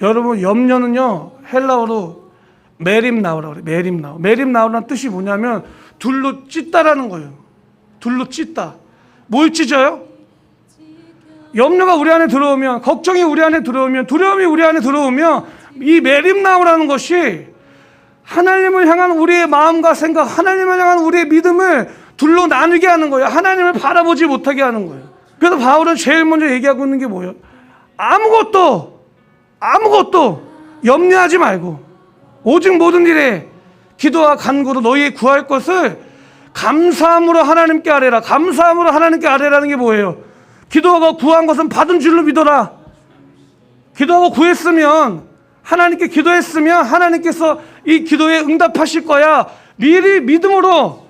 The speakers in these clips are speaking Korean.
여러분 염려는요 헬라어로 메림나우라고 그래요. 메림나우. 메림나우라는 뜻이 뭐냐면 둘로 찢다라는 거예요. 둘로 찢다. 뭘 찢어요? 염려가 우리 안에 들어오면 걱정이 우리 안에 들어오면 두려움이 우리 안에 들어오면 이 메림나우라는 것이 하나님을 향한 우리의 마음과 생각, 하나님을 향한 우리의 믿음을 둘로 나누게 하는 거예요. 하나님을 바라보지 못하게 하는 거예요. 그래서 바울은 제일 먼저 얘기하고 있는 게 뭐예요? 아무것도 아무것도 염려하지 말고 오직 모든 일에 기도와 간구로 너희의 구할 것을 감사함으로 하나님께 아뢰라. 감사함으로 하나님께 아뢰라는 게 뭐예요? 기도하고 구한 것은 받은 줄로 믿어라. 기도하고 구했으면 하나님께 기도했으면 하나님께서 이 기도에 응답하실 거야. 미리 믿음으로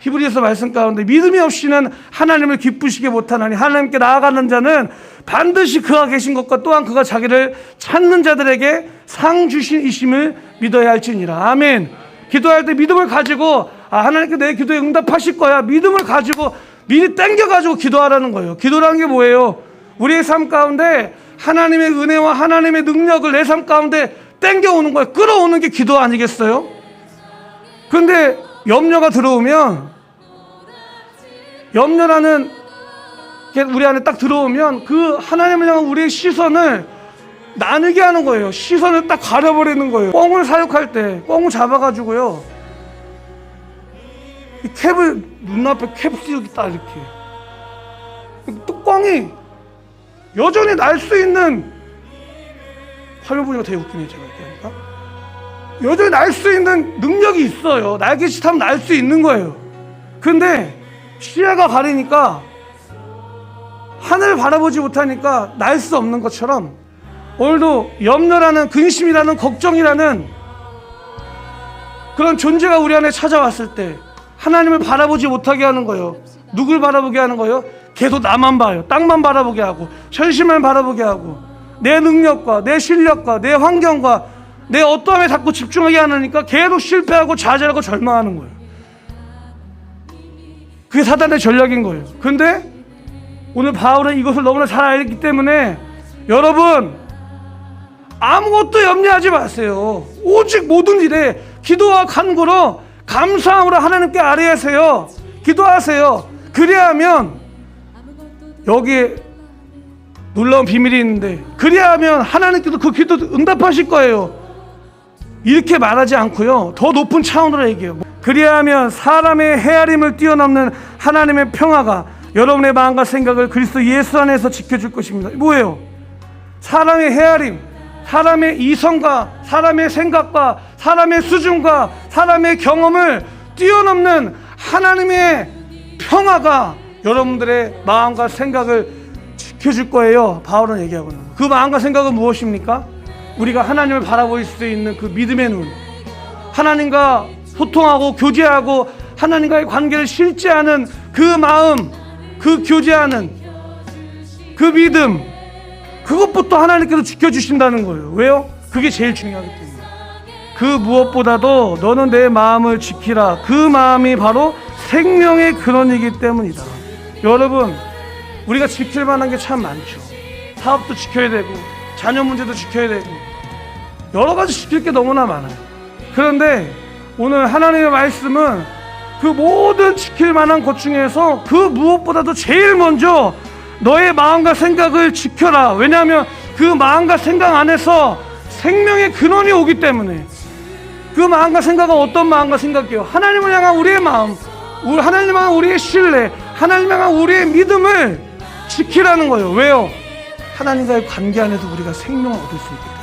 히브리서 말씀 가운데 믿음이 없이는 하나님을 기쁘시게 못하나니 하나님께 나아가는 자는 반드시 그가 계신 것과 또한 그가 자기를 찾는 자들에게 상 주신 이심을 믿어야 할지니라. 아멘. 기도할 때 믿음을 가지고 아 하나님께 내 기도에 응답하실 거야. 믿음을 가지고 미리 땡겨 가지고 기도하라는 거예요. 기도라는 게 뭐예요? 우리의 삶 가운데 하나님의 은혜와 하나님의 능력을 내 삶 가운데 땡겨 오는 거예요. 끌어오는 게 기도 아니겠어요? 근데 염려가 들어오면 염려라는 게 우리 안에 딱 들어오면 그 하나님을 향한 우리의 시선을 나누게 하는 거예요. 시선을 딱 가려버리는 거예요. 꽁을 사육할 때 꽁을 잡아가지고요. 이 캡을 눈앞에 캡 씌우기 딱 이렇게. 또 꽁이 여전히 날 수 있는 화면 보니까 되게 웃기네 제가 이렇게 하니까. 여전히 날 수 있는 능력이 있어요. 날개짓 하면 날 수 있는 거예요. 근데 시야가 가리니까 하늘을 바라보지 못하니까 날 수 없는 것처럼 오늘도 염려라는 근심이라는 걱정이라는 그런 존재가 우리 안에 찾아왔을 때 하나님을 바라보지 못하게 하는 거예요. 누굴 바라보게 하는 거예요? 계속 나만 봐요. 땅만 바라보게 하고 현실만 바라보게 하고 내 능력과 내 실력과 내 환경과 내 어떠함에 자꾸 집중하게 하니까 계속 실패하고 좌절하고 절망하는 거예요. 그게 사단의 전략인 거예요. 근데 오늘 바울은 이것을 너무나 잘 알기 때문에 여러분 아무것도 염려하지 마세요. 오직 모든 일에 기도와 간구로 감사함으로 하나님께 아뢰하세요. 기도하세요. 그리하면 여기에 놀라운 비밀이 있는데 그리하면 하나님께서 그 기도 응답하실 거예요. 이렇게 말하지 않고요. 더 높은 차원으로 얘기해요. 그리하면 사람의 헤아림을 뛰어넘는 하나님의 평화가 여러분의 마음과 생각을 그리스도 예수 안에서 지켜줄 것입니다. 뭐예요? 사람의 헤아림, 사람의 이성과 사람의 생각과 사람의 수준과 사람의 경험을 뛰어넘는 하나님의 평화가 여러분들의 마음과 생각을 지켜줄 거예요. 바울은 얘기하고 있는. 그 마음과 생각은 무엇입니까? 우리가 하나님을 바라볼 수 있는 그 믿음의 눈. 하나님과 소통하고 교제하고 하나님과의 관계를 실제하는 그 마음, 그 교제하는 그 믿음. 그것부터 하나님께서 지켜주신다는 거예요. 왜요? 그게 제일 중요하기 때문에. 그 무엇보다도 너는 내 마음을 지키라. 그 마음이 바로 생명의 근원이기 때문이다. 여러분, 우리가 지킬 만한 게 참 많죠. 사업도 지켜야 되고, 자녀 문제도 지켜야 되고, 여러 가지 지킬 게 너무나 많아요. 그런데 오늘 하나님의 말씀은 그 모든 지킬 만한 것 중에서 그 무엇보다도 제일 먼저 너의 마음과 생각을 지켜라. 왜냐하면 그 마음과 생각 안에서 생명의 근원이 오기 때문에 그 마음과 생각은 어떤 마음과 생각이에요? 하나님을 향한 우리의 마음, 우리 하나님 향한 우리의 신뢰, 하나님 향한 우리의 믿음을 지키라는 거예요. 왜요? 하나님과의 관계 안에서 우리가 생명을 얻을 수 있기 때문에.